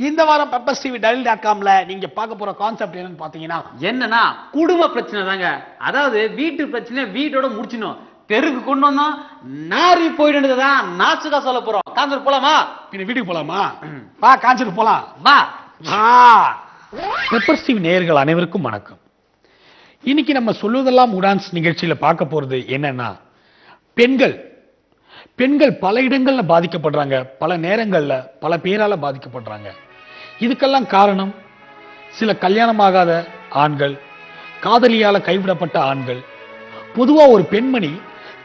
இந்த வாரம் pepper TV டெலில் டாட் காம்ல நீங்க பார்க்க போற கான்செப்ட் என்னன்னு பாத்தீங்கன்னா என்னன்னா குடும்ப பிரச்சனை தாங்க. அதாவது வீட்டு பிரச்சனை வீட்டோட முடிச்சிடணும். தெருக்கு கொண்டு வந்தோம் நாரி போயிடுதான் நாச்சுக்கா சொல்ல போறோம். காந்தர் போலாமா? பின்ன வீட்டுக்கு போலாமா? வா காஞ்சிட்டு போலாம். வா. வா. பெப்பர் டிவி நேயர்கள் அனைவருக்கும் வணக்கம். இன்னைக்கு நம்ம சொல்லுவதெல்லாம் உடான்ஸ் நிகழ்ச்சியில பார்க்க போறது என்னன்னா பெண்கள். பெண்கள் பல இடங்கள்ல பாதிக்கப்படுறாங்க. பல நேரங்கள்ல பல பேரால பாதிக்கப்படுறாங்க. இதுக்கெல்லாம் காரணம் சில கல்யாணமாகாத ஆண்கள் காதலியால கைவிடப்பட்ட ஆண்கள். பொதுவா ஒரு பெண்மணி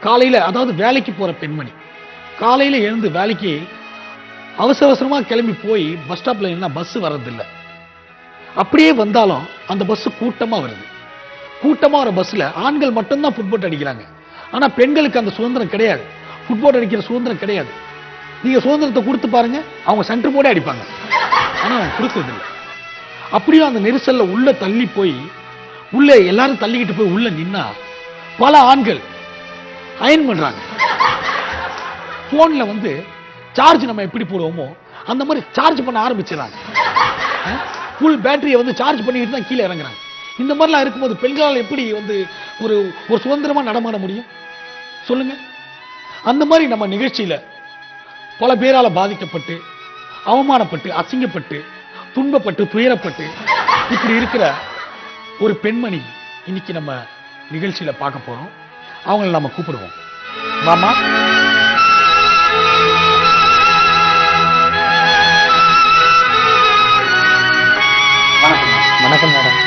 காலையில அதாவது வேலைக்கு போற பெண்மணி காலையில எழுந்து வேலைக்கு அவசர அவசரமா கிளம்பி போய் பஸ் ஸ்டாப்ல என்ன பஸ் வர்றதில்லை. அப்படியே வந்தாலும் அந்த பஸ் கூட்டமா வருது. கூட்டமா வர பஸ்ல ஆண்கள் மட்டும்தான் ஃபுட்போட் அடிக்கிறாங்க. ஆனா பெண்களுக்கு அந்த சுதந்திரம் கிடையாது. ஃபுட்போட் அடிக்கிற சுதந்திரம் கிடையாது. நீங்க சுதந்திரத்தை கொடுத்து பாருங்க அவங்க சென்டர் போர்டே அடிப்பாங்க. ஆனா அவங்க கொடுக்கறது அப்படியும் அப்படியே அந்த நெரிசல்ல உள்ள தள்ளி போய் உள்ள எல்லாரும் தள்ளிக்கிட்டு போய் உள்ள நின்னா பல ஆண்கள் அயன் பண்றாங்க. போன்ல வந்து சார்ஜ் நம்ம எப்படி போடுவோமோ அந்த மாதிரி சார்ஜ் பண்ண ஆரம்பிச்சிடறாங்க. ஃபுல் பேட்டரியை வந்து சார்ஜ் பண்ணிட்டு தான் கீழே இறங்குறாங்க. இந்த மாதிரிலாம் இருக்கும்போது பெண்களால் எப்படி வந்து ஒரு ஒரு சுதந்திரமா நடமாட முடியும்? சொல்லுங்க. அந்த மாதிரி நம்ம நிகழ்ச்சியில பல பேரால் பாதிக்கப்பட்டு அவமானப்பட்டு அசிங்கப்பட்டு துன்பப்பட்டு துயரப்பட்டு இப்படி இருக்கிற ஒரு பெண்மணி இன்னைக்கு நம்ம நிகழ்ச்சியில பார்க்க போறோம். அவங்கள நம்ம கூப்பிடுவோம். மாமா? வணக்கம். வணக்கம் மேடம்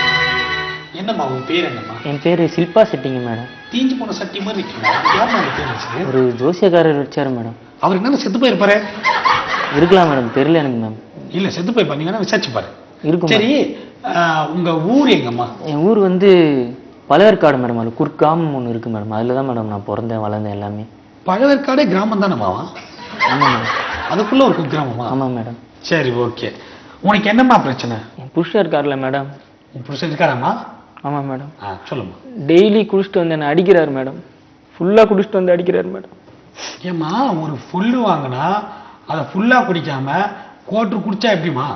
என்னம்மா உன் பேர் என்னம்மா? என் பேர் ஷில்பா செட்டிங்க மேடம் தீஞ்சு போன சட்டி மாதிரி வச்சது? ஒரு ஜோசியக்காரர் வச்சாரு மேடம் அவர் என்ன செத்து போயிருப்பாரு? இருக்கலாம் மேடம் தெரியல எனக்கு மேம். இல்ல செத்து நீங்க வேணா விசாரிச்சு பாரு. இருக்கும் சரி உங்க ஊர் எங்கம்மா? என் ஊர் வந்து பழவேற்காடு மேடம் அது குர்காம் ஒன்று இருக்கு மேடம். அதில் தான் மேடம் நான் பிறந்தேன் வளர்ந்தேன் எல்லாமே. பழவேற்காடே கிராமம் தானே மாவா ஆமாம் மேடம் அதுக்குள்ள ஒரு குக்கிராமமா? ஆமாம் மேடம். சரி ஓகே. உனக்கு என்னம்மா பிரச்சனை? என் புருஷன் இருக்கார்ல மேடம். உன் புருஷன் இருக்காராம்மா? ஆமாம் மேடம். ஆ சொல்லுமா டெய்லி குடிச்சிட்டு வந்து என்னை அடிக்கிறார் மேடம். ஃபுல்லாக குடிச்சிட்டு வந்து அடிக்கிறார் மேடம். ஏம்மா ஒரு ஃபுல்லு வாங்கினா அதை ஃபுல்லா குடிக்காம கோட்டு குடிச்சா எப்படிமா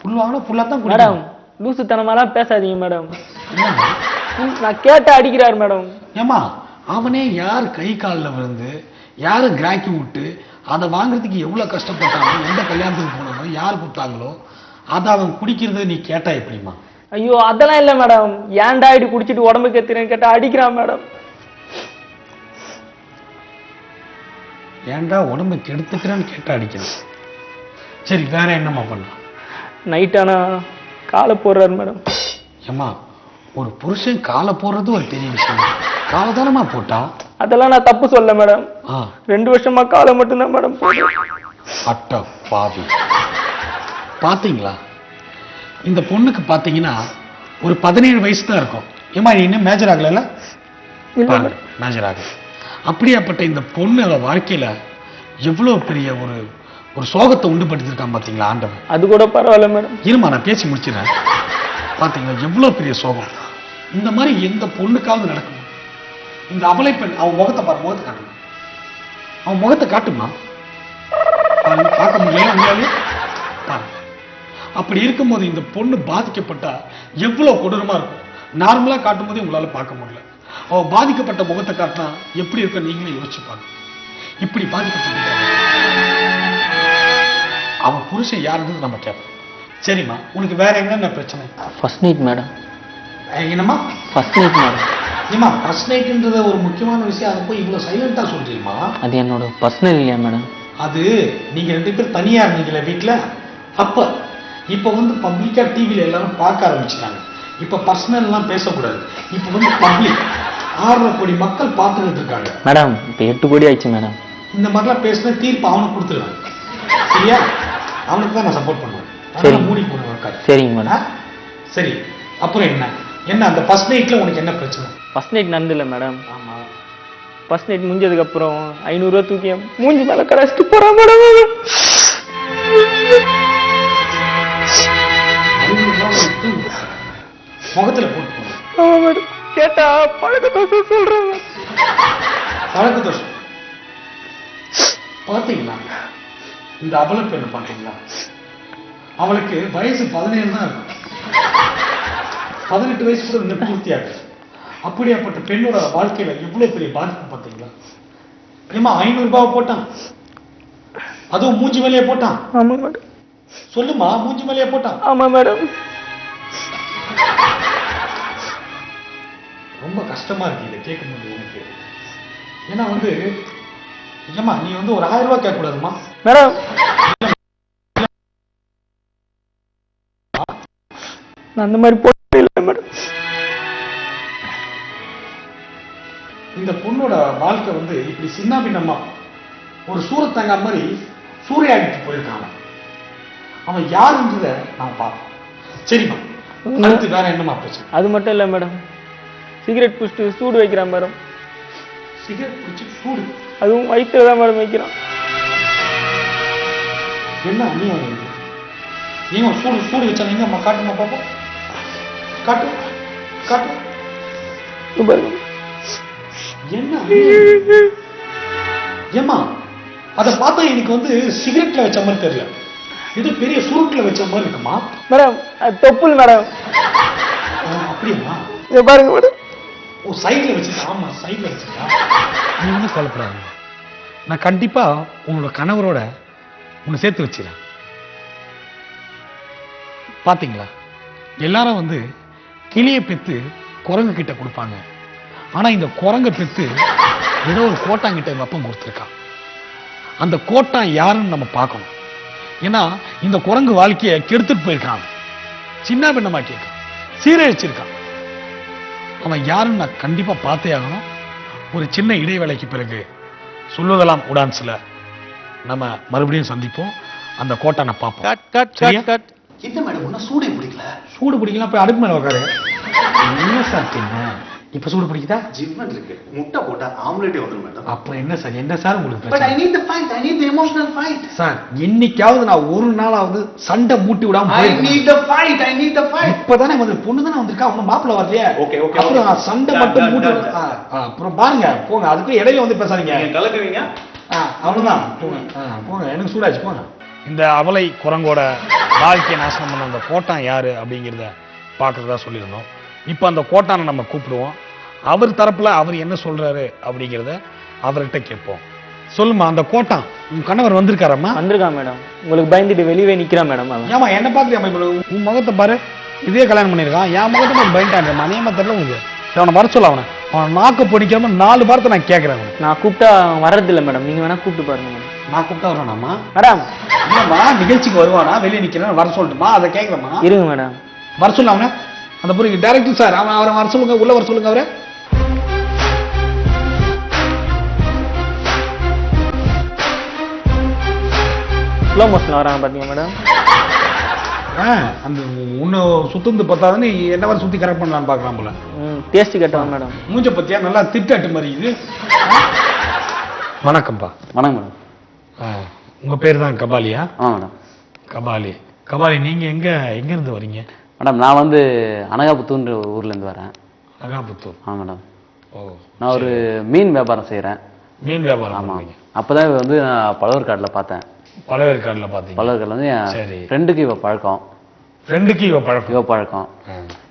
ஃபுல் வாங்கினா ஃபுல்லா தான் மேடம் லூசுத்தனமாலாம் பேசாதீங்க மேடம்? நான் கேட்ட அடிக்கிறார் மேடம் ஏம்மா அவனே யார் கை காலில் விழுந்து யாரு கிராக்கி விட்டு அதை வாங்குறதுக்கு எவ்வளவு கஷ்டப்பட்டானோ எந்த கல்யாணத்துக்கு போனானோ யார் கொடுத்தாங்களோ அதை அவன் குடிக்கிறத நீ கேட்டா எப்படிம்மா? ஐயோ அதெல்லாம் இல்ல மேடம் ஏன்டா இப்படி குடிச்சிட்டு உடம்பு கத்துறேன்னு கேட்டா அடிக்கிறான் மேடம் ஏன்டா உடம்பு கெடுத்துக்கிறேன்னு கேட்டா அடிக்கணும். சரி வேற என்னம்மா பண்ணலாம்? நைட் ஆனா காலை போடுறாரு மேடம். ஏம்மா ஒரு புருஷன் காலை போடுறது ஒரு பெரிய விஷயம். காலை தானம்மா போட்டா? அதெல்லாம் நான் தப்பு சொல்ல மேடம். ஆ. ரெண்டு வருஷமா காலை மட்டும்தான் மேடம் போடுறேன். அட்ட பாவி. பாத்தீங்களா? இந்த பொண்ணுக்கு பாத்தீங்கன்னா ஒரு பதினேழு வயசு தான் இருக்கும். ஏமா நீ இன்னும் மேஜர் ஆகல இல்ல மேடம். மேஜர் ஆகல. அப்படியாப்பட்ட இந்த பொண்ணு வாழ்க்கையில எவ்வளவு பெரிய ஒரு ஒரு சோகத்தை உண்டு படுத்திருக்கான் பாத்தீங்களா ஆண்டவன்? அது கூட பரவாயில்ல மேடம். இருமா நான் பேசி முடிச்சிடறேன். பாத்தீங்களா எவ்வளவு பெரிய சோகம். இந்த மாதிரி எந்த பொண்ணுக்காவது நடக்கும்? இந்த அபலை பெண் அவன் முகத்தை பாரு முகத்தை காட்டுமா? அவன் முகத்தை காட்டுமா? பாரு, பார்க்க முடியல உங்களாலே? பாரு அப்படி இருக்கும்போது இந்த பொண்ணு பாதிக்கப்பட்டா எவ்வளவு கொடூரமா இருக்கும். நார்மலா காட்டும் போதே உங்களால பார்க்க முடியல. அவ பாதிக்கப்பட்ட முகத்தை காட்டினா எப்படி இருக்க நீங்களே யோசிச்சு பாருங்க. இப்படி பாதிக்கப்பட்டிருக்காங்க அவன் புருஷன் யாருன்னு நம்ம கேட்போம். சரிம்மா உனக்கு வேற என்னென்ன பிரச்சனை? ஃபர்ஸ்ட் நைட் மேடம் என்னம்மா? ஃபர்ஸ்ட் நைட் மேடம் ஏம்மா ஃபர்ஸ்ட் நைட்ன்றது ஒரு முக்கியமான விஷயம். அதை போய் இவ்வளவு சைலண்டா சொல்றீங்கம்மா. அது என்னோட பர்சனல் இல்லையா மேடம் அது நீங்க ரெண்டு பேரும் தனியா இருந்தீங்களே வீட்ல? அப்ப இப்ப வந்து பப்ளிக்கா டிவில எல்லாரும் பார்க்க ஆரம்பிச்சிட்டாங்க. இப்ப பர்சனல் எல்லாம் பேசக்கூடாது. இப்ப வந்து பப்ளிக் ஆறரை கோடி மக்கள் பார்த்துக்கிட்டு இருக்காங்க மேடம் இப்போ எட்டு கோடி ஆயிடுச்சு மேடம். இந்த மாதிரிலாம் பேசினா தீர்ப்பு அவனுக்கு கொடுத்துருவேன் சரியா? அவனுக்கு தான் நான் சப்போர்ட் பண்ணுவேன். சரி. மூடி போடுவேன். சரிங்க? மேடம். சரி. அப்புறம் என்ன? என்ன அந்த ஃபர்ஸ்ட் நைட்ல உனக்கு என்ன பிரச்சனை? ஃபர்ஸ்ட் நைட் நடந்தில்ல மேடம். ஆமா. ஃபர்ஸ்ட் நைட் முடிஞ்சதுக்கு அப்புறம் ஐநூறுரூவா தூக்கி மூஞ்சி மேல கடைச்சிட்டு போறான் மேடம் முகத்துல போட்டு போங்க. ஆமா மேடம். கேட்டா பழக்க தோசை சொல்றாங்க பழக்க தோஷம்? பாத்தீங்களா இந்த அபல பெண் பாத்தீங்களா அவளுக்கு வயசு பதினேழு தான் இருக்கும். பதினெட்டு வயசு கூட இன்னும் பூர்த்தியாகல அப்படியாப்பட்ட பெண்ணோட வாழ்க்கையில எவ்வளவு பெரிய பாதிப்பு பார்த்தீங்களா? ஏமா ஐநூறு ரூபாய் போட்டான். அதுவும் மூஞ்சி மேலேயே போட்டான். ஆமா மேடம். சொல்லுமா மூஞ்சி மேலேயே போட்டான். ஆமா மேடம். ரொம்ப கஷ்டமா இருக்கு இதை கேட்கும்போது எனக்கு. ஏன்னா வந்து ஏம்மா நீ வந்து ஒரு ஆயிரம் ரூபாய் கேட்க கூடாதுமா மேடம் அந்த மாதிரி போட்டே இல்லை மேடம். இந்த பொண்ணோட வாழ்க்கை வந்து இப்படி சின்ன பின்னமா ஒரு சூரத்தங்க மாதிரி சூறையாடிட்டு போயிருக்கான் அவன். அவன் யாருன்றத நான் பார்ப்போம் சரிம்மா. அடுத்து வேற என்னமா பிரச்சனை? அது மட்டும் இல்லை மேடம். சிகரெட் குடிச்சிட்டு சூடு வைக்கிறான் மேடம் சிகரெட் குடிச்சு சூடு? அதுவும் வயிற்றுல தான் மேடம் வைக்கிறான். என்ன அநியாயம்? நீங்க சூடு சூடு வச்சா நீங்க அம்மா காட்டுமா பாப்போம் காட்டு காட்டு. பாருங்க என்ன? ஏம்மா அதை பார்த்தா எனக்கு வந்து சிகரெட்ல வச்ச மாதிரி தெரியல. இது பெரிய சுருட்டுல வச்ச மாதிரி இருக்குமா? மேடம் தொப்புள் மேடம் அப்படியா? பாருங்க மேடம் ஓ சைடுல வச்சுட்டா? ஆமா சைடுல வச்சுட்டா? நீ ஒன்றும் கவலைப்படாத. நான் கண்டிப்பா உங்களோட கணவரோட உன்னை சேர்த்து வச்சிடறேன் பாத்தீங்களா? எல்லாரும் வந்து கிளியை பெத்து குரங்கு கிட்ட கொடுப்பாங்க. ஆனா இந்த குரங்கை பெத்து ஏதோ ஒரு கோட்டாங்கிட்ட வெப்பம் கொடுத்துருக்கான் அந்த கோட்டான் யாருன்னு நம்ம பார்க்கணும். ஏன்னா இந்த குரங்கு வாழ்க்கையை கெடுத்துட்டு போயிருக்கான். சின்ன பின்னமா கேட்கான் சீரழிச்சிருக்கான் அவன் யாருன்னு நான் கண்டிப்பா பார்த்தே ஆகணும். ஒரு சின்ன இடைவேளைக்கு பிறகு சொல்லுவதெல்லாம் உடான்ஸ்ல நம்ம மறுபடியும் சந்திப்போம். அந்த கோட்டானை பார்ப்போம். கட் கட் சரியா? கட் கட் என்ன மேடம் ஒன்றும் சூடே பிடிக்கல? சூடு பிடிக்கலாம் போய் அடுப்பு மேல உட்காரு. என்ன சார் என்ன இப்ப சூடு பிடிக்குதா? ஜிம்மன் இருக்கு. முட்டை போட்டா ஆம்லெட்டே வந்துடும் மேடம். அப்புறம் என்ன சார் என்ன சார் உங்களுக்கு but I need the fight I need the emotional fight sir என்னைக்காவது நான் ஒரு நாளாவது சண்டை மூட்டி விடாம I. Need the fight I need the fight இப்பதானே வந்து பொண்ணு தானே வந்திருக்கா? அவங்க மாப்பிள்ள வரலையே. Okay, okay, அப்புறம் சண்டை மட்டும் மூட்டி அப்புறம் பாருங்க போங்க. அதுக்கு இடையில வந்து பேசாதீங்க. நீங்க கலக்குவீங்க அவ்வளவுதான். போங்க. போங்க. எனக்கு சூடாச்சு போங்க. இந்த அவலை குரங்கோட வாழ்க்கையை நாசனம் பண்ண அந்த கோட்டான் யாரு அப்படிங்கிறத பார்க்கறதா சொல்லியிருந்தோம். இப்போ அந்த கோட்டானை நம்ம கூப்பிடுவோம். அவர் தரப்புல அவர் என்ன சொல்றாரு அப்படிங்கிறத அவர்கிட்ட கேட்போம். சொல்லுமா அந்த கோட்டான் உன் கணவர் வந்திருக்காரம்மா? வந்திருக்கான் மேடம். உங்களுக்கு பயந்துட்டு வெளியவே நிக்கிறான் மேடம் ஏமா என்ன பார்த்து உன் முகத்தை பாரு. இதே கல்யாணம் பண்ணியிருக்கான். என் முகத்தை போய் பயன்டான் அநியமா தெரியல உங்களுக்கு அவனை வர சொல்ல அவனை. அவன் நாக்கு பிடிக்காம நாலு வாரத்தை நான் கேட்கறேன். நான் கூப்பிட்டா வர்றதில்லை மேடம். நீங்க வேணா கூப்பிட்டு பாருங்க மேடம். நான் கூப்பிட்டா வருவானாமா மேடம். இல்லம்மா நிகழ்ச்சிக்கு வருவானா? வெளியே நிக்கிறேன். வர சொல்லட்டுமா? அதை கேட்கலாமா இருங்க மேடம். வர சொல்ல அவனை. அந்த பொண்ணு டைரக்டர் சார் அவன் அவரை வர சொல்லுங்க உள்ள வர சொல்லுங்க அவரை. ஸ்லோ மோஷன் வராங்க பாத்தீங்க மேடம் ஆ, அந்த உன்னை சுத்தந்து பார்த்தாதானே என்ன வர சுத்தி கரெக்ட் பண்ணலாம்னு பார்க்கலாம் போல. டேஸ்ட் கேட்டவன் மேடம் மூஞ்ச பத்தியா? நல்லா திட்டாட்டு மாதிரி இது. வணக்கம்ப்பா. வணக்கம் மேடம் ஆ, உங்க பேர் தான் கபாலியா? ஆ மேடம் கபாலி. கபாலி நீங்க எங்க எங்க இருந்து வரீங்க? மேடம் நான் வந்து அனகாபுத்தூர்ன்ற ஊர்ல இருந்து வரேன். அகாபுத்தூர் ஆ மேடம் ஓ நான் ஒரு மீன் வியாபாரம் செய்றேன். மீன் வியாபாரம் ஆமா. பண்ணுவீங்க? அப்பதான் வந்து நான் பழவர்காட்டில் பார்த்தேன். பழவேற்காடுல பாத்தீங்க பழவர்காட்டில் வந்து. என் ஃப்ரெண்டுக்கு இவ பழக்கம். ஃப்ரெண்டுக்கு இவ பழக்கம்? இவ பழக்கம்.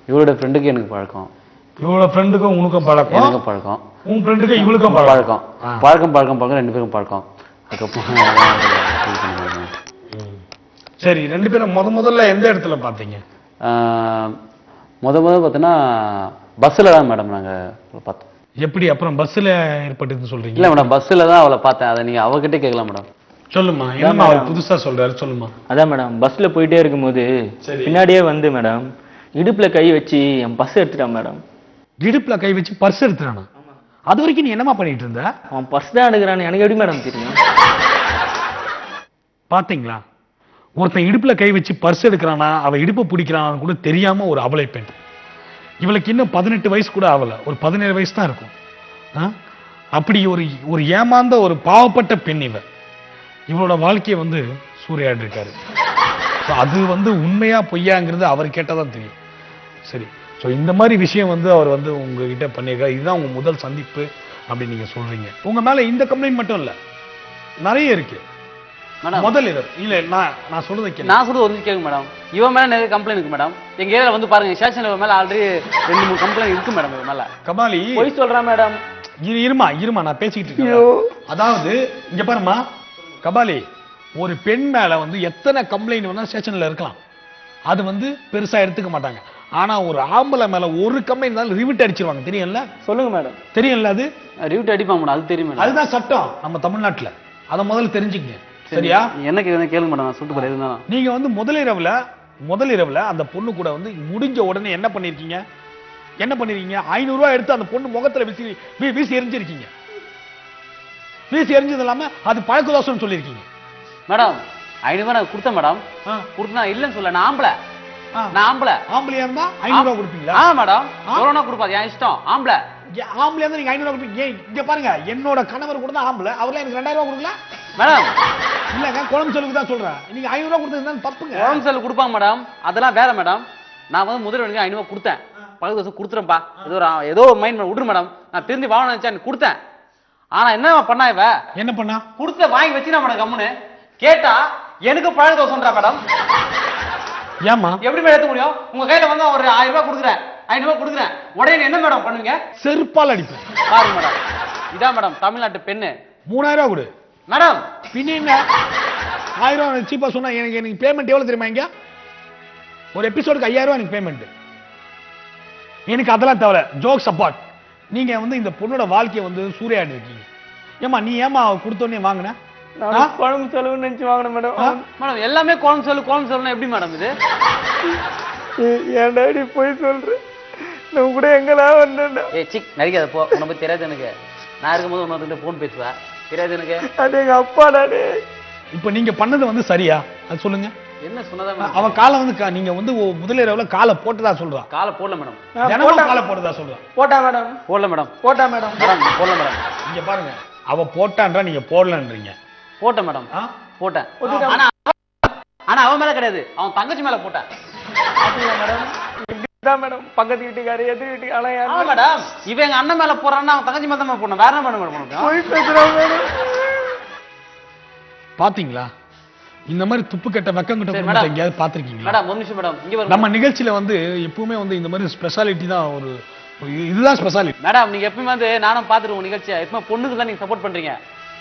இவளோட ஃப்ரெண்டுக்கு எனக்கு பழக்கம். இவளோட ஃப்ரெண்டுக்கும் உனக்கும் பழக்கம்? எனக்கும் பழக்கம். உன் ஃப்ரெண்டுக்கு இவளுக்கும் பழக்கம். பழக்கம். பழக்கம் பழக்கம் ரெண்டு பேரும் பழக்கம். அதுக்கப்புறம். சரி ரெண்டு பேரும் முத முதல்ல எந்த இடத்துல பாத்தீங்க ஆஹ், முத முத பார்த்தீங்கன்னா பஸ்ஸில் தான் மேடம் நாங்கள் பார்த்தோம். எப்படி அப்புறம் பஸ்ல ஏற்பட்டதுன்னு சொல்றீங்க? இல்லை மேடம் பஸ்ஸில் தான் அவளை பார்த்தேன். அதை நீங்கள் அவகிட்டே கேட்கலாம் மேடம். சொல்லுமா என்னம்மா அவர் புதுசா சொல்றாரு? சொல்லுமா அதான் மேடம் பஸ்ல போயிட்டே இருக்கும்போது. பின்னாடியே வந்து மேடம் இடுப்புல கை வச்சு என் பஸ் எடுத்துட்டான் மேடம். இடுப்புல கை வச்சு பர்ஸ் எடுத்துறானா அது வரைக்கும் நீ என்னமா பண்ணிட்டு இருந்த? அவன் பர்ஸ் தான் எடுக்கிறான்னு எனக்கு எப்படி மேடம் தெரியும்? பாத்தீங்களா ஒருத்தன் இடுப்புல கை வச்சு பர்ஸ் எடுக்கிறானா அவ இடுப்பை பிடிக்கிறானான்னு கூட தெரியாம ஒரு அவலை பெண். இவளுக்கு இன்னும் பதினெட்டு வயசு கூட ஆகலை. ஒரு பதினேழு வயசு தான் இருக்கும். ஆ? அப்படி ஒரு ஒரு ஏமாந்த ஒரு பாவப்பட்ட பெண் இவ. இவளோட வாழ்க்கையை வந்து சூறையாடி இருக்காரு. அது வந்து உண்மையா பொய்யாங்கிறது அவர் கேட்டதான் தெரியும். சரி. ஸோ இந்த மாதிரி விஷயம் வந்து அவர் வந்து உங்ககிட்ட பண்ணியிருக்காரு இதுதான் உங்க முதல் சந்திப்பு அப்படின்னு நீங்க சொல்றீங்க. உங்க மேல இந்த கம்ப்ளைண்ட் மட்டும் இல்லை. நிறைய இருக்கு. மேடம். முதல் இரவு இல்ல நான் நான் சொல்றதை நான் சொல்றது வந்து கேளுங்க மேடம் இவன் மேல நிறைய கம்ப்ளைண்ட் இருக்கு மேடம் எங்க ஏரியால வந்து பாருங்க ஸ்டேஷன்ல இவன் மேல ஆல்ரெடி ரெண்டு மூணு கம்ப்ளைண்ட் இருக்கு மேடம் இவன் மேல. கபாலி. பொய் சொல்றேன் மேடம் இரு இருமா இருமா நான் பேசிக்கிட்டு இருக்கேன் அதாவது இங்க பாருமா கபாலி ஒரு பெண் மேல வந்து எத்தனை கம்ப்ளைண்ட் வேணா ஸ்டேஷன்ல இருக்கலாம். அது வந்து பெருசா எடுத்துக்க மாட்டாங்க. ஆனா ஒரு ஆம்பளை மேல ஒரு கம்ப்ளைண்ட் இருந்தாலும் ரிவிட் அடிச்சிருவாங்க. தெரியும்ல? சொல்லுங்க மேடம் தெரியும்ல அது? ரிவிட் அடிப்பாங்க அது தெரியும் அதுதான் சட்டம் நம்ம தமிழ்நாட்டுல. அத முதல்ல தெரிஞ்சுக்கங்க. சரியா? என்ன கேக்குது கேளுங்க மேடம் நான் சொல்லிட்டு போறேன் இருந்தாலும் நீங்க வந்து முதல் இரவுல முதல் இரவுல அந்த பொண்ணு கூட வந்து முடிஞ்ச உடனே என்ன பண்ணிருக்கீங்க? என்ன பண்ணிருக்கீங்க? ஐநூறு ரூபாய் எடுத்து அந்த பொண்ணு முகத்துல வீசி வீசி எரிஞ்சிருக்கீங்க. வீசி எரிஞ்சது இல்லாம அது பழக்க தோசைன்னு சொல்லியிருக்கீங்க மேடம் ஐநூறு நான் கொடுத்தேன் மேடம். கொடுத்து இல்லைன்னு சொல்ல நான் ஆம்பளை. நான் ஆம்பளை. ஆம்பளையா இருந்தா ஐநூறு ரூபாய் கொடுப்பீங்களா? ஆ மேடம்? கொரோனா கொடுப்பாது என் இஷ்டம். ஆம்பளை. ஏன் ஆம்பளையா இருந்தா நீங்க ஐநூறு கொடுப்பீங்க. ஏன் இங்க பாருங்க என்னோட கணவர் கூட தான் ஆம்பளை. அவர்ல எனக்கு ரெண்டாயிரம் ரூபாய் கொடுக்கல. மேடம். இல்லங்க குழம்பு சொல்லுக்கு தான் சொல்றேன். நீங்க ஐநூறு ரூபாய் கொடுத்தது தப்புங்க. உடம்பு செல் கொடுப்பாங்க மேடம். அதெல்லாம் வேற மேடம். நான் வந்து முதல் வணிகம் ஐநூறு ரூபாய் கொடுத்தேன். பழக்க தோசை கொடுத்துறேன்ப்பா. ஏதோ ஒரு ஏதோ ஒரு மைண்ட் விட்டுரு மேடம். நான் திரும்பி வாங்கணும் நினைச்சேன் கொடுத்தேன். ஆனா என்ன பண்ணா இவ? என்ன பண்ணா? கொடுத்த வாங்கி வச்சு மேடம் கம்முன்னு. கேட்டா எனக்கு பழக்க தோசைன்றா மேடம். ஏமா எப்படி மேடம் எடுக்க முடியும்? உங்க கையில வந்து ஒரு ஆயிரம் ரூபாய் கொடுக்குறேன். ஐநூறு ரூபாய் கொடுக்குறேன். உடனே என்ன மேடம் பண்ணுவீங்க? செருப்பால் அடிப்பேன். பாருங்க மேடம் இதான் மேடம் தமிழ்நாட்டு பெண்ணு. மூணாயிரம் ரூபாய் கொடு. மேடம் பின்ன என்ன? ஆயிரம் ரூபாய் சீப்பா சொன்னா எனக்கு எனக்கு பேமெண்ட் எவ்வளவு தெரியுமா இங்க? ஒரு எபிசோடுக்கு ஐயாயிரம் ரூபாய் எனக்கு பேமெண்ட் எனக்கு அதெல்லாம் தேவை ஜோக் சப்பார்ட் நீங்க வந்து இந்த பொண்ணோட வாழ்க்கையை வந்து சூறையாடி இருக்கீங்க. ஏமா நீ ஏமா அவ கொடுத்தோடனே வாங்கின? குழம்பு செலவுன்னு நினைச்சு வாங்கினேன் மேடம்? மேடம் எல்லாமே குழம்பு சொல்லு குழம்பு சொல்லணும் எப்படி மேடம் இது? என் டாடி போய் சொல்றேன் நான் கூட எங்கெல்லாம் வந்தேன்டா? ஏய் சிக் நடிக்காத போ. உன்னை பத்தி தெரியாது எனக்கு நான் இருக்கும்போது உன்னொரு போன் பேசுவேன் தெரியாது எனக்கு அது எங்க அப்பா டாடி இப்ப நீங்க பண்ணது வந்து சரியா? அது சொல்லுங்க. என்ன சொன்னதா மேடம்? அவ காலை வந்து கா- நீங்க வந்து ஒ- இரவுல காலை போட்டதா சொல்றா? காலை போடல மேடம். நான் தினமும் காலை போட்டதா சொல்றா? போட்டா மேடம். போடல மேடம். போட்டா மேடம். மேடம் போடல மேடம். இங்க பாருங்க. அவ போட்டான்றா நீங்க போடலன்றீங்க. போட்டேன் மேடம். ஆ? போட்டேன். ஆனா ஆனா அவன் மேல கிடையாது. அவன் தங்கச்சி மேல போட்டேன் அப்படியா மேடம். மேடம். பக்கத்து வீட்டுக்காரு எதிர் வீட்டுக்காரன் யாரும் மேடம் இவன் எங்க அண்ணன் மேல போறான்னா அவன் தங்கச்சி மேல தான் போடணும். வேற என்ன மேடம் பாத்தீங்களா? இந்த மாதிரி துப்பு கெட்ட வெக்கம் கெட்ட. எங்கேயாவது பாத்திருக்கீங்களா? மேடம் ஒரு நிமிஷம் மேடம். நம்ம நிகழ்ச்சியில வந்து எப்பவுமே வந்து இந்த மாதிரி ஸ்பெஷாலிட்டி தான் ஒரு இதுதான் ஸ்பெஷாலிட்டி மேடம் நீங்க எப்பயுமே வந்து நானும் பாத்துட்டு உங்க நிகழ்ச்சியை எப்பவுமே பொண்ணுக்கு தான் நீங்க சப்போர்ட் பண்றீங்க.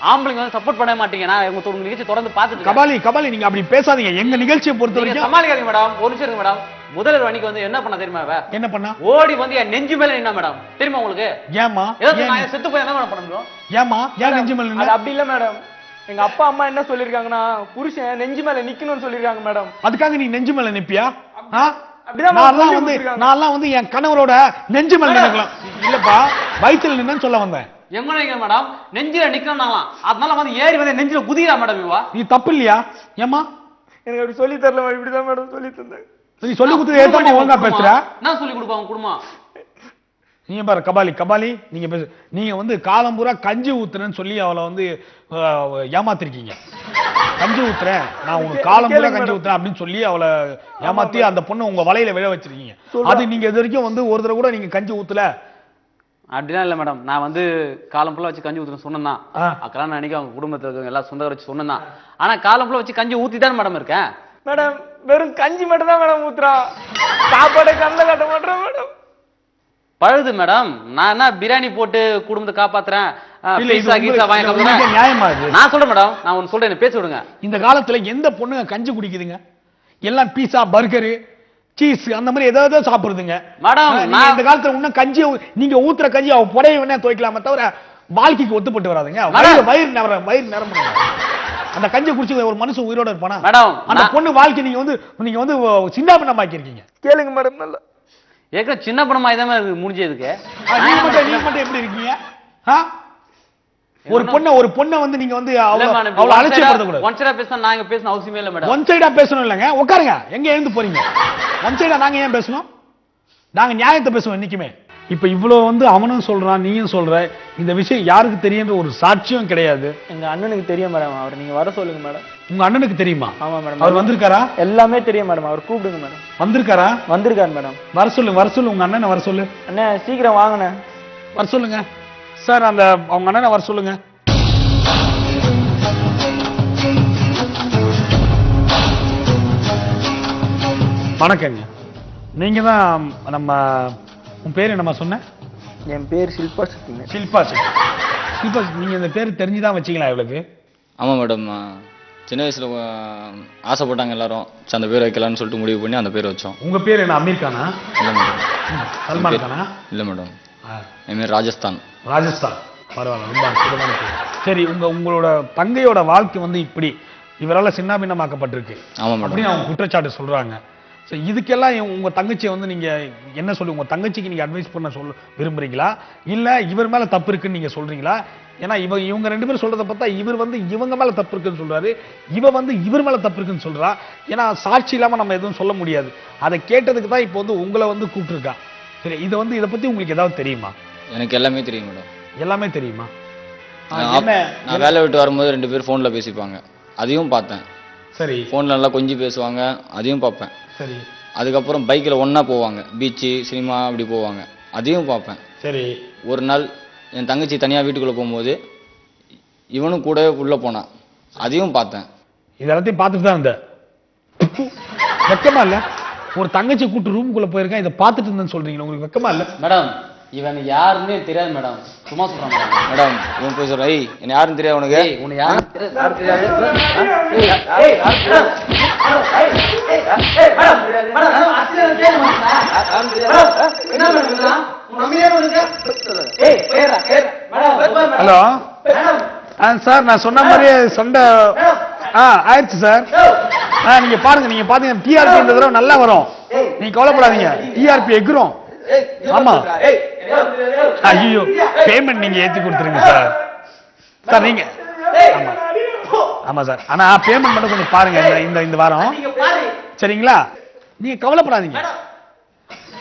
ஆம்பளைங்க வந்து சப்போர்ட் பண்ண மாட்டீங்க. நான் உங்க நிகழ்ச்சி தொடர்ந்து பாத்துட்டு. கபாலி கபாலி நீங்க அப்படி பேசாதீங்க. எங்க நிகழ்ச்சியை பொறுத்த வரைக்கும் சமாளிக்காதீங்க மேடம். ஒரு நிமிஷம் மேடம். முதல்வர் அன்னைக்கு வந்து என்ன பண்ண தெரியுமா? என்ன பண்ணா? ஓடி வந்து என் நெஞ்சு மேல நின்னா மேடம். தெரியுமா உங்களுக்கு? ஏமா நான் செத்து போய் என்ன மேடம் பண்ண முடியும்? ஏமா ஏன் நெஞ்சு மேல அது நின்ன? அப்படி இல்ல மேடம். எங்க அப்பா அம்மா என்ன சொல்லிருக்காங்கன்னா புருஷன் நெஞ்சு மேல நிக்கணும்னு சொல்லிருக்காங்க மேடம். அதுக்காக நீ நெஞ்சு மேல நிப்பியா? சொல்லி வந்து. நான்லாம் வந்து என் கணவரோட நெஞ்சு மேல நினைக்கலாம் இல்லப்பா வயித்துல நின்னு சொல்ல வந்தேன். எங்க மேடம்? நெஞ்சில நிக்கணும்னாலாம் அதனால வந்து ஏறி வந்து நெஞ்சில குதிரா மேடம் இவா. நீ தப்பு இல்லையா? ஏமா எனக்கு அப்படி சொல்லி தரல இப்படிதான் மேடம் சொல்லி தந்தாங்க நீ சொல்லி கொடுத்து ஏத்தாம ஒழுங்கா பேசுற? என்ன சொல்லி கொடுப்பாங்க குடும்பம் நீங்க பாரு கபாலி கபாலி நீங்க பேசு நீங்க வந்து காலம் பூரா கஞ்சி ஊத்துறேன்னு சொல்லி அவளை வந்து ஏமாத்திருக்கீங்க. கஞ்சி ஊத்துறேன். நான் உனக்கு காலம் பூரா கஞ்சி. ஊத்துறேன் அப்படின்னு சொல்லி அவளை ஏமாத்தி அந்த பொண்ணு உங்க வலையில விழ வச்சிருக்கீங்க. அது நீங்க இது வரைக்கும் வந்து ஒரு தடவை கூட நீங்க கஞ்சி ஊத்தல? அப்படிலாம் இல்ல மேடம். நான் வந்து காலம் ஃபுல்லா வச்சு கஞ்சி ஊத்துறேன் சொன்னேன் ஆ. அக்கெல்லாம் நினைக்க அவங்க குடும்பத்துல இருக்கவங்க எல்லாம் சொந்தக்கார வச்சு சொன்னேன் ஆனா காலம் ஃபுல்லா வச்சு கஞ்சி ஊத்தி தான் மேடம் இருக்கேன். மேடம் வெறும் கஞ்சி மட்டும் தான் மேடம் ஊத்துறா. சாப்பாடு கண்ணில் காட்ட மாட்டேன் மேடம். பழுது மேடம். நான் என்ன பிரியாணி போட்டு குடும்பத்தை காப்பாத்துறேன்? இல்ல, இது பீஸா கீஸா உங்களுக்கு- வாங்கி இது உங்களுக்கு சாப்பிடுறேன். நியாயமா இது? நான் சொல்றேன் மேடம். நான் ஒன்னு சொல்றேன் என்ன பேச விடுங்க. இந்த காலத்துல எந்த பொண்ணுங்க கஞ்சி குடிக்குதுங்க? எல்லாம் பீஸா பர்கரு சீஸ் அந்த மாதிரி ஏதாவது சாப்பிடுதுங்க. மேடம், நீங்க நான்- இந்த காலத்துல இன்னும் கஞ்சி நீங்க ஊத்துற கஞ்சி அவ புடைய வேணா துவைக்கலாமே தவிர வாழ்க்கைக்கு ஒத்துப்பட்டு வராதுங்க. வயிறு வயிறு நிற வயிறு நிரம்புங்க அந்த கஞ்சி குடிச்சு ஒரு மனுஷன் உயிரோட இருப்பானா? மேடம், அந்த பொண்ணு வாழ்க்கை நீங்க வந்து நீங்க வந்து சின்ன பண்ணமாக்கி இருக்கீங்க கேளுங்க மேடம் நல்லா ஏற்கனவே சின்ன படமா இதாம இருக்கு முடிஞ்சதுக்கு நீங்க மட்டும் நீங்க மட்டும் எப்படி இருக்கீங்க? ஆ? ஒரு பொண்ணை ஒரு பொண்ணை வந்து நீங்க வந்து அவ்வளவு அவ்வளவு அலட்சியப்படுத்தக்கூடாது. ஒன் சைடா பேசினா நான் இங்க பேசணும் அவசியமே இல்ல மேடம். ஒன் சைடா பேசணும் இல்லைங்க. உட்காருங்க. எங்க எழுந்து போறீங்க? ஒன் சைடா நாங்க ஏன் பேசணும்? நாங்க நியாயத்தை பேசுவோம் என்னைக்குமே. இப்போ இவ்வளோ வந்து அவனும் சொல்கிறான் நீயும் சொல்கிற இந்த விஷயம் யாருக்கு தெரியுன்ற ஒரு சாட்சியம் கிடையாது. எங்கள் அண்ணனுக்கு தெரியும் மேடம் அவர் நீங்கள் வர சொல்லுங்க மேடம் உங்கள் அண்ணனுக்கு தெரியுமா? ஆமாம் மேடம் அவர் வந்திருக்காரா? எல்லாமே தெரியும் மேடம் அவர் கூப்பிடுங்க மேடம் வந்திருக்காரா? வந்திருக்காரு மேடம் வர சொல்லு வர சொல்லு உங்கள் அண்ணனை வர சொல்லு. அண்ணே சீக்கிரம் வாங்கினேன் வர சொல்லுங்க. சார் அந்த அவங்க அண்ணனை வர சொல்லுங்க. வணக்கங்க. நீங்கள் தான் நம்ம உன் பேர் என்னம்மா சொன்ன? என் பேர் ஷில்பா சக்திங்க ஷில்பா சிங் ஷில்பா சிங், நீங்க இந்த பேர் தெரிஞ்சுதான் வச்சீங்களா இவளுக்கு ஆமாம் மேடம் சின்ன வயசில் ஆசைப்பட்டாங்க எல்லாரும். சரி, அந்த பேர் வைக்கலாம்னு சொல்லிட்டு முடிவு பண்ணி அந்த பேர் வச்சோம். உங்க பேர் என்ன அமீர் கானா? இல்லை மேடம் சல்மான் கானா? இல்லை மேடம் ஆ, அதுமாரி ராஜஸ்தான். ராஜஸ்தான். பரவாயில்ல ரொம்ப அற்புதமான பேர். சரி உங்க உங்களோட தங்கையோட வாழ்க்கை வந்து இப்படி. இவரால சின்னாபின்னமாக்கப்பட்டிருக்கு. ஆமாம் மேடம் அப்படின்னு அவங்க குற்றச்சாட்டு சொல்றாங்க. ஸோ இதுக்கெல்லாம் இவங்க- உங்க தங்கச்சியை வந்து நீங்க என்ன சொல்லி உங்க தங்கச்சிக்கு நீங்க அட்வைஸ் பண்ண சொல்ல விரும்புறீங்களா? இல்ல இவர் மேல தப்பு இருக்குன்னு நீங்க சொல்றீங்களா? ஏன்னா இவ இவங்க ரெண்டு பேரும் சொல்றத பார்த்தா இவர் வந்து இவங்க மேல தப்பு இருக்குன்னு சொல்றாரு. இவ வந்து இவர் மேல தப்பு இருக்குன்னு சொல்றா. ஏன்னா சாட்சி இல்லாம நம்ம எதுவும் சொல்ல முடியாது. அதை கேட்டதுக்கு தான் இப்போ வந்து உங்களை வந்து கூப்பிட்டுருக்கா. சரி இதை வந்து இதை பத்தி உங்களுக்கு ஏதாவது தெரியுமா? எனக்கு எல்லாமே தெரியும் மேடம். எல்லாமே தெரியுமா? நான் வேலை விட்டு வரும்போது ரெண்டு பேர் ஃபோனில் பேசிப்பாங்க. அதையும் பார்த்தேன். சரி. ஃபோனில் நல்லா கொஞ்சி பேசுவாங்க. அதையும் பார்ப்பேன். சரி. அதுக்கப்புறம் பைக்கில் ஒன்றா போவாங்க. பீச்சு சினிமா அப்படி போவாங்க. அதையும் பார்ப்பேன். சரி. ஒரு நாள் என் தங்கச்சி தனியாக வீட்டுக்குள்ளே போகும்போது இவனும் கூடவே உள்ளே போனான். அதையும் பார்த்தேன். இது எல்லாத்தையும் பார்த்துட்டு தான் இருந்த வெக்கமா இல்ல? ஒரு தங்கச்சி கூட்டு ரூமுக்குள்ள போயிருக்கேன். இதை பார்த்துட்டு இருந்தேன்னு சொல்றீங்க உங்களுக்கு வெக்கமா இல்ல? மேடம் இவன் யாருன்னே தெரியாது மேடம். சும்மா சொல்றான் மேடம். இவன் போய் சொல்கிறான் ஏய் என்ன யாருன்னு தெரியாது உனக்கு? உன்னை யாரும் தெரியாது? ஹலோ. சார் நான் சொன்ன மாதிரியே சண்டை ஆ ஆயிடுச்சு சார். ஆ நீங்க பாருங்க நீங்க பாத்தீங்க டிஆர்பி தடவை நல்லா வரும். நீங்க கவலைப்படாதீங்க. டிஆர்பி எகுரும். ஆமா. ஐயோ பேமெண்ட் நீங்க ஏத்தி கொடுத்துருங்க சார். சார் நீங்க ஆமா. ஆமா சார். ஆனா பேமெண்ட் மட்டும் கொஞ்சம் பாருங்க. இந்த- இந்த வாரம். சரிங்களா? நீங்க கவலைப்படாதீங்க.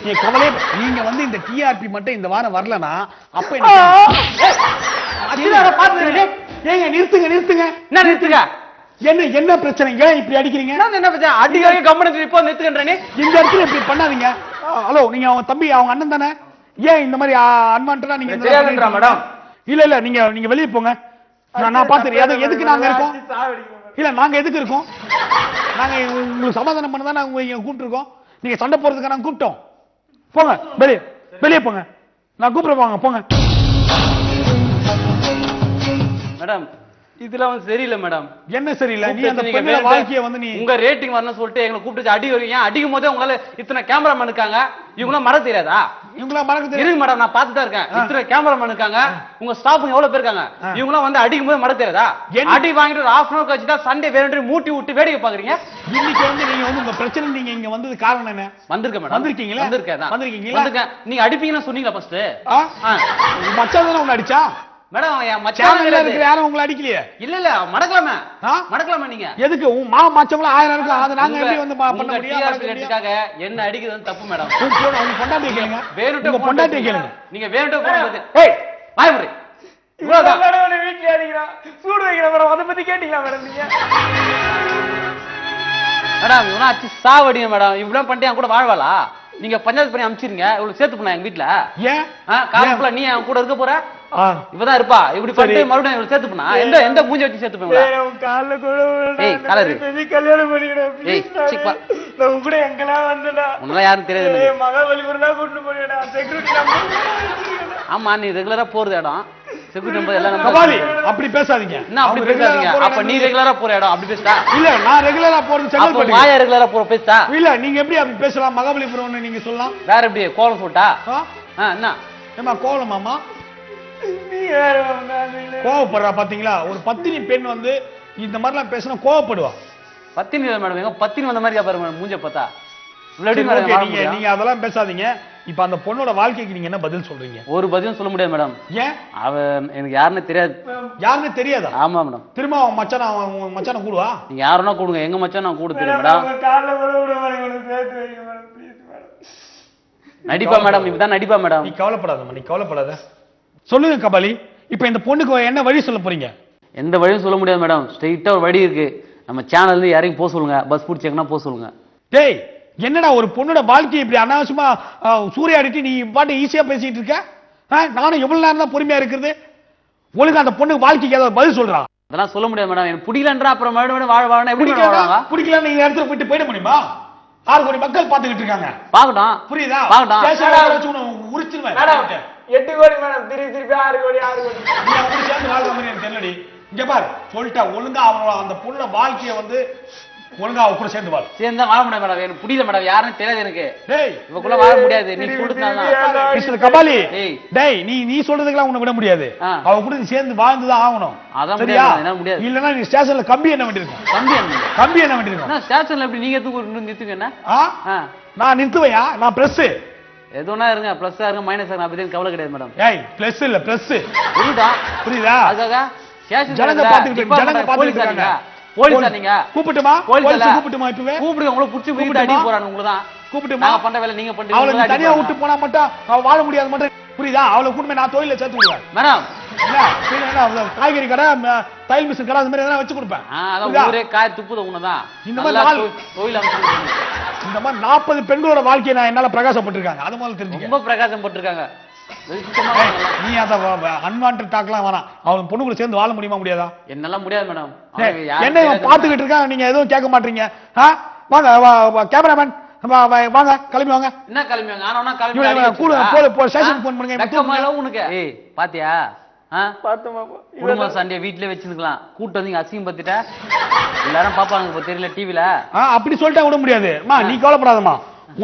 நீங்க கவலையே நீங்க வந்து இந்த டிஆர்பி மட்டும் இந்த வாரம் வரலனா அப்ப ஏங்க நிறுத்துங்க நிறுத்துங்க. என்ன நிறுத்துங்க? என்ன என்ன பிரச்சனை? ஏன் இப்படி அடிக்கிறீங்க? என்ன என்ன பிரச்சனை? அடிக்கடி கம்பெனி இப்போ நிறுத்துக்கின்றே இந்த இடத்துல இப்படி பண்ணாதீங்க. ஹலோ நீங்க அவங்க தம்பி அவங்க அண்ணன் தானே? ஏன் இந்த மாதிரி அன்வான்டா நீங்க மேடம். இல்ல இல்ல நீங்க நீங்க வெளிய போங்க. நான் நான் பாத்துறேன் எது- எதுக்கு நாங்க இருக்கோம்? இல்ல நாங்க எதுக்கு இருக்கோம்? நாங்க உங்களுக்கு சமாதானம் பண்ண தான் நாங்க இங்க கூப்பிட்டுருக்கோம். நீங்க சண்டை போறதுக்கு நாங்க கூப்பிட்டோம். போங்க வெளிய வெளிய போங்க. நான் கூப்பிட போங்க போங்க. மேடம் இதெல்லாம் வந்து சரியில்லை மேடம் என்ன சரியில்லை? நீ அந்த நீங்க பெண்ணோட வாழ்க்கைய வந்து நீ உங்க ரேட்டிங் வரணும்னு சொல்லிட்டு எங்களை கூப்பிட்டு அடி வரீங்க ஏன் அடிக்கும் போதே உங்களால இத்தனை கேமராமேன் இருக்காங்க. இவங்களாம் மற தெரியாதா? இவங்களா மறக்க தெரியும் மேடம் நான் பார்த்துட்டு தான் இருக்கேன். இத்தனை கேமராமேன் இருக்காங்க. உங்க ஸ்டாஃப் எவ்வளவு பேர் இருக்காங்க? இவங்களாம் வந்து அடிக்கும் போது மற தெரியாதா? அடி வாங்கிட்டு ஒரு ஹாஃப் அன் அவர் கழிச்சு தான் சண்டே வேற மூட்டி விட்டு வேடிக்கை பாக்குறீங்க இன்னைக்கு வந்து நீங்க வந்து உங்க பிரச்சனை நீங்க இங்க வந்தது காரணம் என்ன? வந்திருக்கேன் மேடம் வந்திருக்கீங்களா? வந்திருக்கேன். வந்திருக்கீங்களா? நீங்க அடிப்பீங்கன்னு சொன்னீங்களா ஃபர்ஸ்ட் மச்சான் தானே உங்களை அடிச்சா மேடம் அவன் மச்சான். இருக்கிற யாரும் உங்களை அடிக்கலையே? இல்ல இல்ல மடக்கலாமே? மடக்கலாமே நீங்க. எதுக்கு? உன் மா மச்சவங்கள ஆயிரம் இருக்கும் அதை நாங்க உங்க- எப்படி வந்து பண்ண என்ன அடிக்கிறது தப்பு மேடம். உங்க கேளுங்க. வேணுட்டு கேளுங்க. நீங்க வேணுட்டு பேசு. ஏய்! வாய் முறை இவ்வளவுதான். வீட்டுல அடிக்கிறான் சூடு வைக்கிற மேடம். அதை பத்தி கேட்டீங்களா மேடம் நீங்க? மேடம் இவனா சாவடிங்க மேடம். இவ்வளவு பண்ணிட்டு என் கூட வாழ்வாளா? நீங்க பஞ்சாயத்து பண்ணி அமிச்சிருங்க. இவ்வளவு சேர்த்து பண்ண எங்க வீட்டுல ஏன்? காலப்புல நீ என் கூட இருக்க போற? இவதான் இருப்பா. இப்படி பண்ணிட்டு மறுபடியும் இவ்வளவு சேர்த்து பண்ணா எந்த எந்த மூஞ்சி வச்சு சேர்த்து பண்ணுவா உன் கால்ல கூட விழுறேன். ஏய், இந்த காலரு. மாதிரி பெரிய கல்யாணம் பண்ணிக்கிறேன் கூட எங்கெல்லாம் வந்தடா. உன்னெல்லாம் யாரும் தெரியாது கூட்டு செக்யூரிட்டி நம்பர் ஆமா நீ ரெகுலரா போறது இடம். செக்யூரிட்டி நம்பர் எல்லாம் நம்ம கபாலி அப்படி பேசாதீங்க. என்ன அப்படி பேசாதீங்க? அப்ப நீ ரெகுலரா போற இடம் அப்படி பேசுடா. இல்ல நான் ரெகுலரா போறது செங்கல்பட்டு ரெகுலரா போற பேசுடா. இல்ல நீங்க எப்படி அப்படி பேசலாம்? மகாபலிபுரம்னு நீங்க சொல்லலாம். வேற எப்படி? கோலம் போட்டா? என்ன? நீ வேற வந்தாங்க கோவப்படுறா பாத்தீங்களா? ஒரு பத்தினி பெண் வந்து இந்த மாதிரிலாம் பேசினா கோவப்படுவா. பத்தினி இல்ல மேடம். எங்க பத்தினி வந்த மாதிரி பாருங்க மேடம் மூஞ்ச பார்த்தா. நீங்க? நீங்க அதெல்லாம் பேசாதீங்க. இப்ப அந்த பொண்ணோட வாழ்க்கைக்கு நீங்க என்ன பதில் சொல்றீங்க? ஒரு பதிலும் சொல்ல முடியாது மேடம். ஏன்? அவ எனக்கு யாருன்னு தெரியாது. யாருன்னு தெரியாதா? ஆமா மேடம். திரும்ப அவன் மச்சான அவன் உன் மச்சான கூடுவா? நீங்க யாருன்னா கொடுங்க. எங்க மச்சான் நான் கூட தெரியும் மேடம் நடிப்பா மேடம். இப்பதான் நடிப்பா மேடம். நீ கவலைப்படாதம்மா நீ கவலைப்படாத. சொல்லுங்க கபாலி இப்ப இந்த பொண்ணுக்கு என்ன வழி சொல்ல போறீங்க? எந்த வழியும் சொல்ல முடியாது மேடம். ஸ்ட்ரெயிட்டா ஒரு வழி இருக்கு. நம்ம சேனல்ல இறங்கி போக சொல்லுங்க. பஸ் பிடிச்சாங்கன்னா போக சொல்லுங்க. டேய் என்னடா ஒரு பொண்ணோட வாழ்க்கையை இப்படி அனாவசியமா சூறையாடிட்டு நீ பாட்டு ஈஸியா பேசிட்டு இருக்க? நானும் எவ்வளவு நேரம் தான் பொறுமையா இருக்கிறது? ஒழுங்கா அந்த பொண்ணு வாழ்க்கைக்கு ஏதாவது பதில் சொல்றா? அதெல்லாம் சொல்ல முடியாது மேடம். எனக்கு பிடிக்கலன்றா அப்புறம் மறுபடியும் வாழ வாழ எப்படி வாழ்வாங்க பிடிக்கல நீங்க இடத்துல போயிட்டு போயிட முடியுமா? ஆறு கோடி மக்கள் பாத்துக்கிட்டு இருக்காங்க. பாக்கட்டும் புரியுதா? பாக்கட்டும். உரிச்சிருவேன். மேடம் எட்டு கோடி மேடம். திருப்பி திருப்பி ஆறு கோடி ஆறு கோடி. நீ அப்படி சேர்ந்து வாழ்ற மாதிரி எனக்கு தெரியலடி. இங்க பாரு சொல்லிட்டேன் ஒழுங்கா அவனோட அந்த புள்ள வாழ்க்கைய வந்து ஒழுங்கா அவ கூட சேர்ந்து வாழ். சேர்ந்தா வாழ முடியாது மேடம். எனக்கு புரியல மேடம். யாருன்னு தெரியாது எனக்கு. டேய். இவக்குள்ள வாழ முடியாது. நீ சொல்லிட்டு மிஸ்டர் கபாலி. டேய். நீ நீ சொல்றதுக்கெல்லாம் உன்னை விட முடியாது. அவ கூட நீ சேர்ந்து வாழ்ந்துதான் ஆகணும். அதான் சரியா? முடியாது. இல்லன்னா நீ ஸ்டேஷன்ல கம்பி என்ன வேண்டியிருக்கும் தம்பி என்ன? கம்பி என்ன வேண்டியிருக்கும் என்ன ஸ்டேஷன்ல எப்படி நீங்க எதுக்கு நிறுத்துங்க என்ன நான் நிறுத்துவையா? நான் பிரஸ் எதுனா இருங்க பிளஸ் இருங்க மைனஸ் இருங்க அப்படி கவலை கிடையாது மேடம் ஏய் பிளஸ் இல்ல பிரஸ் இருக்கட்டும் புரியுதா? அதுக்காக ஸ்டேஷன் ஜனங்க பாத்துக்கிட்டு ஜனங்க பாத்துக்கிட்டு இருக்காங்க. போலீஸா நீங்க? கூப்பிட்டுமா? போலீஸ். கூப்பிட்டுமா இப்பவே? கூப்பிடுங்க உங்களை புடிச்சு கூப்பிட்டு கூப்பிட்டுமா? அடி போறாங்க உங்களுக்கு தான் கூப்பிட்டுமா? நாங்க பண்ற வேலை நீங்க பண்றீங்க அவளை உங்களை தனியா. விட்டு போனா மட்டும் அவ வாழ முடியாது மட்டும். புரியுதா? அவளை கூட்டு நான் தொழில சேர்த்து விடுவேன். மேடம் காய்கறி கடை தையல் மிஷின் கடை அந்த மாதிரி எதனா வச்சு கொடுப்பேன். அதான் காய் துப்புத உன்னதான். இந்த மாதிரி இந்த மாதிரி நாற்பது பெண்களோட வாழ்க்கையை நான் என்னால பிரகாசப்பட்டிருக்காங்க அது மாதிரி தெரிஞ்சுக்க. ரொம்ப பிரகாசம் போட்டிருக்காங்க. நீ அந்த அன்வான்ட் டாக்லாம் வேணாம். அவன் பொண்ணு கூட சேர்ந்து வாழ முடியுமா முடியாதா? என்னால முடியாது மேடம். என்ன இவன் பாத்துக்கிட்டு இருக்கான் நீங்க எதுவும் கேட்க மாட்டீங்க? வாங்க கேமராமேன் வாங்க கிளம்பி வாங்க. என்ன ஆனா கிளம்பி அடி இவன் கூட வச்சுக்கா? போ- போ- ஸ்டேஷனுக்கு ஆ? phone பண்ணுங்க, உனக்கு? ஏய் பாத்தியா? குடும்ப சண்டையை வீட்லயே வச்சிருக்கலாம் கூட்டு வந்து இங்க அசிங்கம் பத்திட்ட. எல்லாரும் பாப்பாங்க இப்ப தெரியல டிவில ஆ, அப்படி சொல்லிட்டா விட முடியாது. நீ கவலைப்படாதம்மா.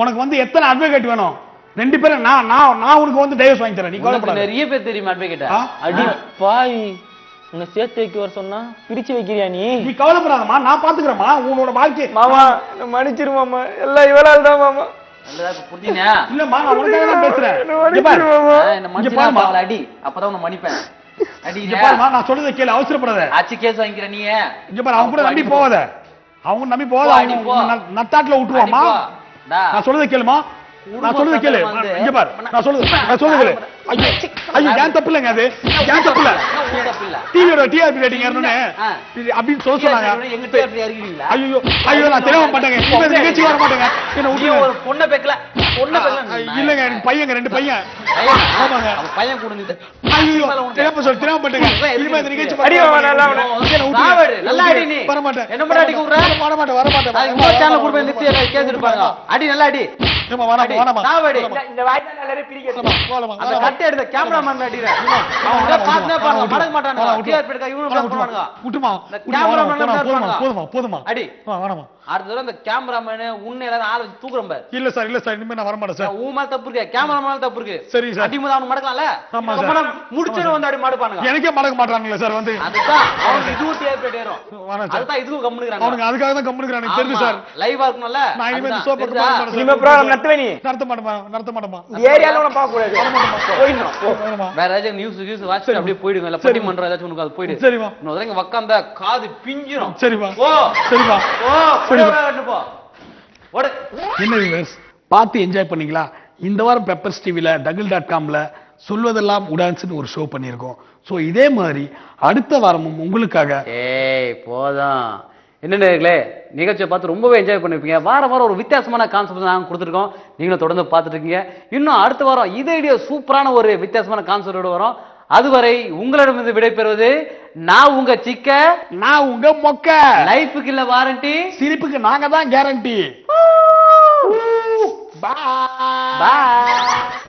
உனக்கு வந்து எத்தனை அட்வொகேட் வேணும்? ரெண்டு பேரும் நான் நான் நான் உனக்கு வந்து டைவர்ஸ் வாங்கி தரேன். நீ கவலைப்படாத. நிறைய பேர் தெரியுமா அட்வொகேட்? அடி பாய் உன்னை சேர்த்து வைக்க வர சொன்னா பிரிச்சு வைக்கிறியா நீ? நீ கவலைப்படாதம்மா. நான் பாத்துக்கிறேம்மா. உன்னோட வாழ்க்கை மாமா மன்னிச்சிரு மாமா. எல்லாம் இவளால் தான் மாமா. புரியுங்க இல்லம்மா நான் உனக்காக தான் பேசுறேன். இங்க பாரு. என்ன மனுஷனா அடி. அப்பதான் உன்னை மன்னிப்பேன். அடி இங்க பாரும்மா நான் சொல்றதை கேளு அவசரப்படாத. ஆச்சு கேஸ் வாங்கிக்கிற நீ இங்க பாரு அவங்க கூட நம்பி போவாத அவங்க நம்பி போவாத அவங்க அடி போ. ந- நட்டாட்டுல விட்டுருவாமா. நான் சொல்றதை கேளுமா நான் சொல்றதை கேளு. இங்க பாரு. நான் சொல்றது நான் சொல்றது கேளு. ஐயோ ஏன் தப்பு இல்லைங்க அது ஏன் தப்பு இல்ல என்ன உன் தப்பு இல்ல? டிவியோட டிஆர்பி ரேட்டிங் ஏறணும்னு. ஆ. இது அப்படின்னு சொல்ல சொன்னாங்க? ஐயோ ஐயோ நான் தெரியாம மாட்டேங்க. இப்ப இந்த நிகழ்ச்சி வர மாட்டேங்க. என்ன நீ விட்டுருங்க. ஒரு பொண்ணை பெக்கல. பொண்ணை பெக்கல இல்லங்க எனக்கு பையங்க ரெண்டு பையன்? ஆமாங்க. பையன் கூட நிறுத்து. ஐயோ மேல உனக்கு. தெரியாம சொல்ல தெரியாம மாட்டேங்க. இனிமே இந்த நிகழ்ச்சி அடி வர மாமா, மாட்டேங்க. நல்லா நல்லா அடி நீ. வர மாட்டேன். என்ன பண்ண அடி? வர மாட்டேன் வர மாட்டேன் அது இன்னொரு channel கூட போய் நிறுத்தி எடுப்பாங்க. அடி நல்லா அடி. இந்த எல்லாரும் அந்த. கட்டை எடுத்த கேமராமேன் அவங்க பாருங்க மடக்க விட்டுமா. இந்த போதுமா. போதுமா போதுமா அடி. அடுத்த தடவை அந்த கேமராமேன் உன்னை எல்லாரும் ஆளை வச்சு பாரு. இல்ல சார் இல்ல சார் இனிமே நான் வர மாட்டேன் சார் மேல தப்பு இருக்கு. கேமரா மேல தப்பு இருக்கு. சரி சார். அடி அவனு மடக்கலாம்ல? ஆமா சார். வந்து அடி எனக்கே மடக்க மாட்டாங்களே சார் வந்து. அதுதான். அவனுக்கு இதுவும் ஏறும். அதுதான் இதுவும் கம்முனுக்குறாங்க அவனுக்கு அதுக்காக தான் கம்முனுக்கு எனக்கு தெரியுது சார். லைவா இருக்கணும்ல? நான் இனிமே இந்த அதுதான். சோப்பு தெரியுதா? மாட்டேன் இனிமே ப்ரோக்ராம் நடத்துவே நீ. நடத்த மாட்டேமா நடத்த மாட்டேமா இந்த ஏரியால உன பார்க்க கூடாது. போயிடணும் போ. வேணாமா வேற ஏதாச்சும் நியூஸ் நியூஸ் வாட்ச் அப்படியே போயிடுங்க இல்ல பட்டிமன்றம் ஏதாச்சும் உனக்கு அது போயிடு. சரிம்மா. இன்னொரு தடவை இங்க உக்காந்தா காது பிஞ்சிரும். சரிம்மா. ஓ சரிம்மா. ஓ சரி. போய் போ. ஓடு. என்ன வியூவர்ஸ் பார்த்து என்ஜாய் பண்ணீங்களா? இந்த வாரம் பெப்பர்ஸ் டிவியில் டகிள் டாட் காமில் சொல்வதெல்லாம் உடான்ஸ்னு ஒரு ஷோ பண்ணியிருக்கோம். ஸோ இதே மாதிரி அடுத்த வாரமும் உங்களுக்காக ஏய் போதும். என்ன நேர்களே நிகழ்ச்சியை பார்த்து ரொம்பவே என்ஜாய் பண்ணிருப்பீங்க. வாரம் வாரம் ஒரு வித்தியாசமான கான்செப்ட் நாங்கள் கொடுத்துருக்கோம். நீங்களும் தொடர்ந்து பார்த்துட்டு இருக்கீங்க. இன்னும் அடுத்த வாரம் இதே ஐடியா சூப்பரான ஒரு வித்தியாசமான கான்செப்டோட வரும். அதுவரை உங்களிடமிருந்து விடைபெறுவது நான் உங்க சிக்க நான் உங்க மொக்க. லைஃபுக்கு இல்ல வாரண்டி சிரிப்புக்கு நாங்க தான் கேரண்டி பாய்